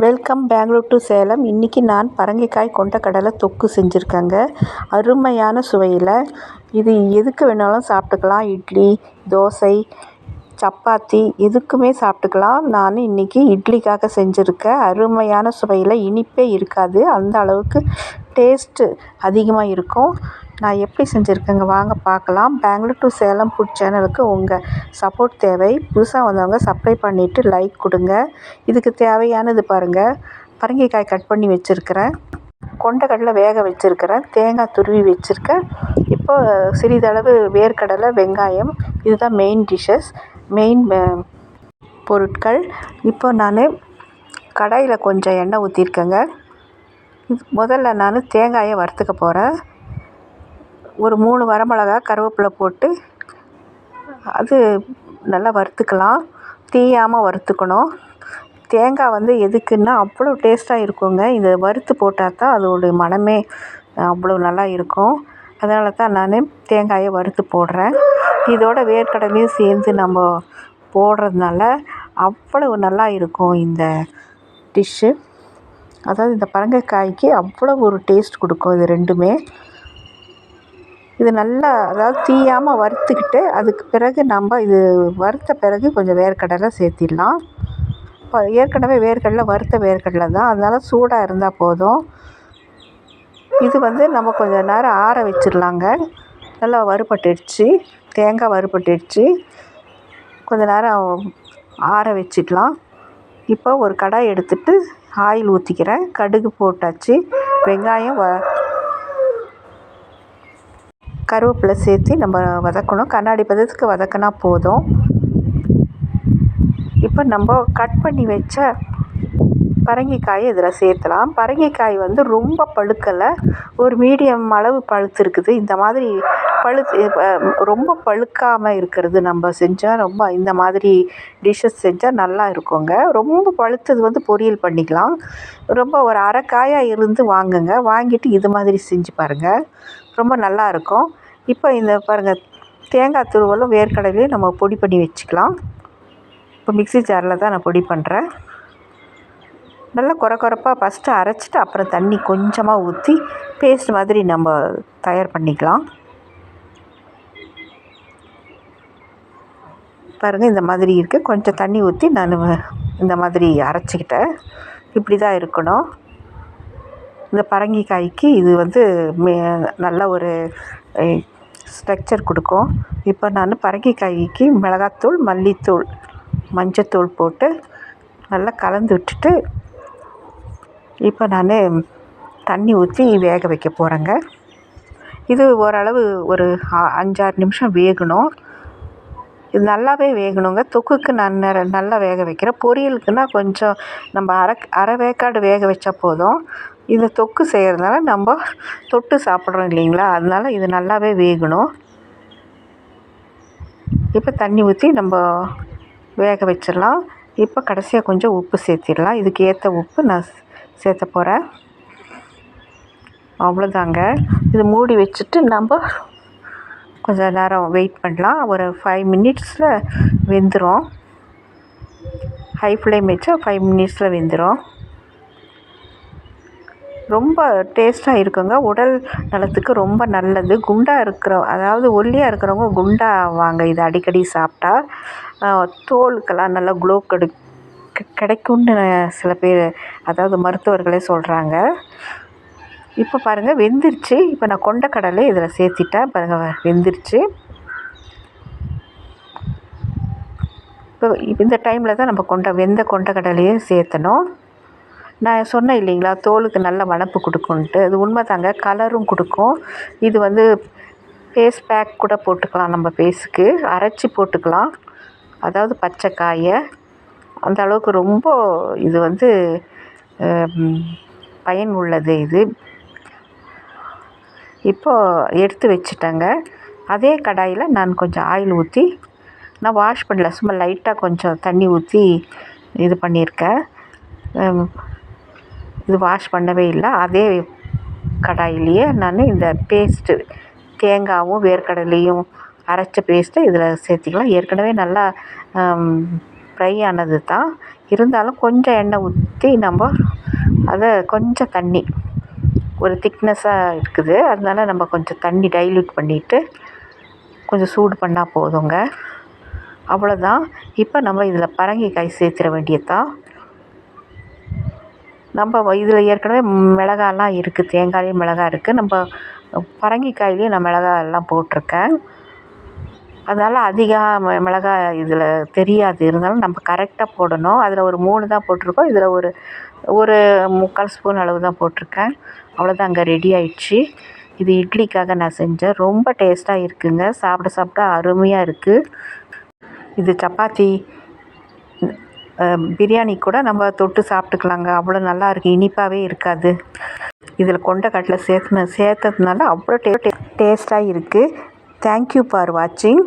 Welcome Bangalore to Salem இன்றைக்கி நான் பரங்கிக்காய் கொண்டக்கடலை தொக்கு செஞ்சுருக்கேங்க. அருமையான சுவையில். இது எதுக்கு வேணாலும் சாப்பிட்டுக்கலாம். இட்லி தோசை சப்பாத்தி எதுக்குமே சாப்பிட்டுக்கலாம். நான் இன்றைக்கி இட்லிக்காக செஞ்சுருக்கேன் அருமையான சுவையில். இனிப்பே இருக்காது. அந்த அளவுக்கு டேஸ்ட்டு அதிகமாக இருக்கும். நான் எப்படி செஞ்சுருக்கேங்க? வாங்க பார்க்கலாம். பெங்களூர் டு சேலம் ஃபுட் சேனலுக்கு உங்கள் சப்போர்ட் தேவை. புதுசாக வந்தவங்க சப்ஸ்கிரைப் பண்ணிவிட்டு லைக் கொடுங்க. இதுக்கு தேவையானது பாருங்கள் பரங்கிக்காய் கட் பண்ணி வச்சுருக்கிறேன். கொண்டக்கடலை வேக வச்சுருக்கிறேன். தேங்காய் துருவி வச்சுருக்கேன். இப்போ சிறிதளவு வேர்க்கடலை வெங்காயம் இதுதான் மெயின் டிஷ்ஷஸ் மெயின் பொருட்கள். இப்போ நான் கடாயில் கொஞ்சம் எண்ணெய் ஊற்றிருக்கேங்க முதல்ல நான் தேங்காயை வறுத்துக்க போகிறேன் ஒரு மூணு வரமிளகா கருவேப்பிலை போட்டு அது நல்லா வறுத்துக்கலாம். தீயாமல் வறுத்துக்கணும். தேங்காய் வந்து எதுக்குன்னா அவ்வளோ டேஸ்ட்டாக இருக்குங்க. இதை வறுத்து போட்டால் தான் அதோடைய மணமே அவ்வளோ நல்லா இருக்கும். அதனால தான் நான் தேங்காயை வறுத்து போடுறேன். இதோட வேர்க்கடலையும் சேர்ந்து நம்ம போடுறதுனால அவ்வளவு நல்லா இருக்கும் இந்த டிஷ்ஷு. அதாவது இந்த பரங்கக்காய்க்கு அவ்வளோ ஒரு டேஸ்ட் கொடுக்கும் இது ரெண்டுமே. இது நல்லா அதாவது தீயாமல் வறுத்துக்கிட்டு அதுக்கு பிறகு நம்ம இது வறுத்த பிறகு கொஞ்சம் வேர்க்கடலை சேர்த்திடலாம். இப்போ ஏற்கனவே வேர்க்கடலை வறுத்த வேர்க்கடலை தான். அதனால் சூடாக இருந்தால் போதும். இது வந்து நம்ம கொஞ்சம் நேரம் ஆற வச்சிடலாங்க. நல்லா வறுபட்டுடுச்சு. தேங்காய் வறுபட்டுடுச்சு. கொஞ்சம் நேரம் ஆற வச்சிடலாம். இப்போ ஒரு கடாய் எடுத்துகிட்டு ஆயில் ஊற்றிக்கிறேன் கடுகு போட்டாச்சு. வெங்காயம் வ கருவேப்பிலை சேர்த்து நம்ம வதக்கணும். கண்ணாடி பதத்துக்கு வதக்கினா போதும். இப்போ நம்ம கட் பண்ணி வச்ச பரங்கிக்காயை இதில் சேர்த்தலாம். பரங்கிக்காய் வந்து ரொம்ப பழுக்கலை. ஒரு மீடியம் அளவு பழுத்திருக்குது. இந்த மாதிரி பழுத்து ரொம்ப பழுக்காமல் இருக்கிறது நம்ம செஞ்சால் ரொம்ப இந்த மாதிரி டிஷ்ஷஸ் செஞ்சால் நல்லா இருக்குங்க. ரொம்ப பழுத்தது வந்து பொரியல் பண்ணிக்கலாம். ரொம்ப ஒரு அரை காயாக இருந்து வாங்குங்க. வாங்கிட்டு இது மாதிரி செஞ்சு பாருங்கள் ரொம்ப நல்லாயிருக்கும் இப்போ இந்த பாருங்கள் தேங்காய் துருவலும் வேர்க்கடலையும் நம்ம பொடி பண்ணி வச்சுக்கலாம். இப்போ மிக்சி ஜாரில் தான் நான் பொடி பண்ணுறேன் நல்லா குறை குறைப்பாக ஃபஸ்ட்டு அரைச்சிட்டு அப்புறம் தண்ணி கொஞ்சமாக ஊற்றி பேஸ்ட் மாதிரி நம்ம தயார் பண்ணிக்கலாம். பாருங்கள் இந்த மாதிரி இருக்குது கொஞ்சம் தண்ணி ஊற்றி நான் இந்த மாதிரி அரைச்சிக்கிட்டேன். இப்படி தான் இருக்கணும். இந்த பரங்கிக்காய்க்கு இது வந்து மே நல்ல ஒரு ஸ்ட்ரக்சர் கொடுக்கும். இப்போ நான் பரங்கிக்காய்க்கு மிளகாத்தூள் மல்லித்தூள் மஞ்சத்தூள் போட்டு நல்லா கலந்து விட்டுட்டு இப்போ நான் தண்ணி ஊற்றி வேக வைக்க போகிறேங்க இது ஓரளவு ஒரு அஞ்சாறு நிமிஷம் வேகணும். இது நல்லாவே வேகணுங்க. தொக்குக்கு நான் நல்லா வேக வைக்கிறேன். பொரியலுக்குன்னா கொஞ்சம் நம்ம அரை அரை வேக்காடு வேக வச்சா போதும். இந்த தொக்கு செய்கிறதுனால நம்ம தொட்டு சாப்பிட்றோம் இல்லைங்களா? அதனால இது நல்லாவே வேகணும். இப்போ தண்ணி ஊற்றி நம்ம வேக வச்சிடலாம். இப்போ கடைசியாக கொஞ்சம் உப்பு சேர்த்திடலாம். இதுக்கு ஏற்ற உப்பு நான் சேர்த்த போகிறேன் அவ்வளோதாங்க இது மூடி வச்சுட்டு நம்ம கொஞ்சம் நேரம் வெயிட் பண்ணலாம். ஒரு ஃபைவ் மினிட்ஸில் வெந்துடும் ஹை ஃப்ளேம் வச்சா ஃபைவ் மினிட்ஸில் வெந்துடும் ரொம்ப டேஸ்ட்டாக இருக்குங்க. உடல் நலத்துக்கு ரொம்ப நல்லது. குண்டாக இருக்கிற அதாவது ஒல்லியாக இருக்கிறவங்க குண்டாக ஆவாங்க இது அடிக்கடி சாப்பிட்டா தோலுக்கெல்லாம் நல்லா க்ளோ கெடு கிடைக்கும்னு சில பேர் அதாவது மருத்துவர்களே சொல்கிறாங்க இப்போ பாருங்கள் வெந்துருச்சு. இப்போ நான் கொண்டக்கடலை இதில் சேர்த்திட்டேன். பாருங்கள் வெந்துருச்சு. இப்போ இந்த டைமில் தான் நம்ம கொண்ட வெந்த கொண்டக்கடலையே சேர்த்தணும். நான் சொன்னேன் இல்லைங்களா தோலுக்கு நல்ல வனப்பு கொடுக்குன்ட்டு. அது உண்மை தாங்க கலரும் கொடுக்கும். இது வந்து ஃபேஸ் பேக் கூட போட்டுக்கலாம் நம்ம ஃபேஸுக்கு அரைச்சி போட்டுக்கலாம். அதாவது பச்சை காயை. அந்த அளவுக்கு ரொம்ப இது வந்து பயன் உள்ளது இது. இப்போது எடுத்து வச்சுட்டேங்க. அதே கடாயில் நான் கொஞ்சம் ஆயில் ஊற்றி நான் வாஷ் பண்ணல சும்மா லைட்டாக கொஞ்சம் தண்ணி ஊற்றி இது பண்ணியிருக்கேன். இது வாஷ் பண்ணவே இல்லை. அதே கடாயிலேயே நான் இந்த பேஸ்ட்டு தேங்காயும் வேர்க்கடலையும் அரைச்ச பேஸ்ட்டை இதில் சேர்த்திக்கலாம். ஏற்கனவே நல்லா ஃப்ரை ஆனது தான். இருந்தாலும் கொஞ்சம் எண்ணெய் ஊற்றி நம்ம அதை கொஞ்சம் தண்ணி ஒரு திக்னஸ்ஸாக இருக்குது. அதனால நம்ம கொஞ்சம் தண்ணி டைல்யூட் பண்ணிவிட்டு கொஞ்சம் சூடு பண்ணால் போதுங்க. அவ்வளோதான் இப்போ நம்ம இதில் பரங்கிக்காய் சேர்த்துட வேண்டியதுதான் நம்ம இதில் ஏற்கனவே மிளகாலாம் இருக்குது தேங்காயும் மிளகா இருக்குது நம்ம பரங்கிக்காயிலையும் நான் மிளகா எல்லாம் போட்டிருக்கேன். அதனால் அதிகம் மிளகா இதில் தெரியாது. இருந்தாலும் நம்ம கரெக்டாக போடணும். அதில் ஒரு மூணு தான் போட்டிருக்கோம். இதில் ஒரு ஒரு முக்கால் ஸ்பூன் அளவு தான் போட்டிருக்கேன் அவ்வளோதாங்க ரெடி ஆயிடுச்சு. இது இட்லிக்காக நான் செஞ்சேன். ரொம்ப டேஸ்ட்டாக இருக்குங்க. சாப்பிட சாப்பிட அருமையாக இருக்குது இது சப்பாத்தி பிரியாணி கூட நம்ம தொட்டு சாப்பிட்டுக்கலாங்க. அவ்வளோ நல்லா இருக்குது இனிப்பாகவே இருக்காது. இதில் கொண்ட கட்டில் சேர்த்துன சேர்த்ததுனால அவ்வளோ டே டேஸ்ட்டாக இருக்குது தேங்க்யூ ஃபார் வாட்சிங்